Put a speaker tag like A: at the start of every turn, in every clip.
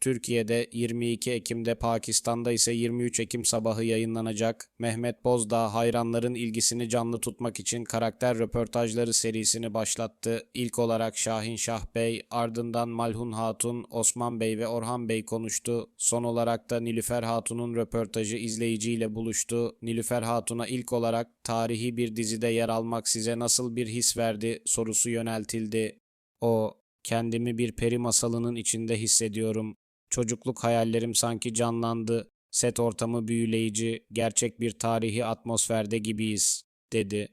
A: Türkiye'de 22 Ekim'de Pakistan'da ise 23 Ekim sabahı yayınlanacak. Mehmet Bozdağ hayranların ilgisini canlı tutmak için karakter röportajları serisini başlattı. İlk olarak Şahin Şah Bey, ardından Malhun Hatun, Osman Bey ve Orhan Bey konuştu. Son olarak da Nilüfer Hatun'un röportajı izleyiciyle buluştu. Nilüfer Hatun'a ilk olarak tarihi bir dizide yer almak size nasıl bir his verdi sorusu yöneltildi. O, kendimi bir peri masalının içinde hissediyorum. Çocukluk hayallerim sanki canlandı. Set ortamı büyüleyici, gerçek bir tarihi atmosferde gibiyiz, dedi.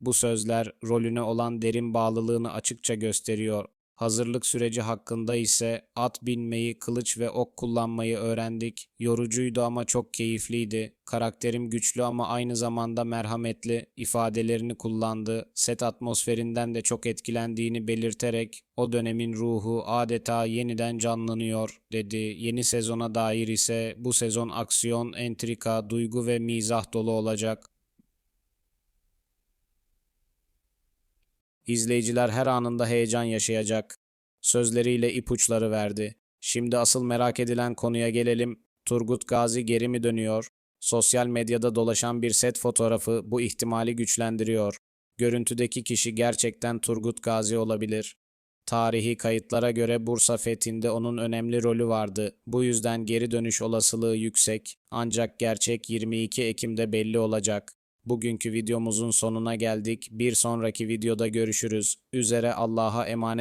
A: Bu sözler rolüne olan derin bağlılığını açıkça gösteriyor. Hazırlık süreci hakkında ise at binmeyi, kılıç ve ok kullanmayı öğrendik. Yorucuydu ama çok keyifliydi. Karakterim güçlü ama aynı zamanda merhametli ifadelerini kullandı. Set atmosferinden de çok etkilendiğini belirterek o dönemin ruhu adeta yeniden canlanıyor dedi. Yeni sezona dair ise bu sezon aksiyon, entrika, duygu ve mizah dolu olacak. İzleyiciler her anında heyecan yaşayacak. Sözleriyle ipuçları verdi. Şimdi asıl merak edilen konuya gelelim. Turgut Gazi geri mi dönüyor? Sosyal medyada dolaşan bir set fotoğrafı bu ihtimali güçlendiriyor. Görüntüdeki kişi gerçekten Turgut Gazi olabilir. Tarihi kayıtlara göre Bursa fethinde onun önemli rolü vardı. Bu yüzden geri dönüş olasılığı yüksek. Ancak gerçek 22 Ekim'de belli olacak. Bugünkü videomuzun sonuna geldik. Bir sonraki videoda görüşürüz. Üzere Allah'a emanet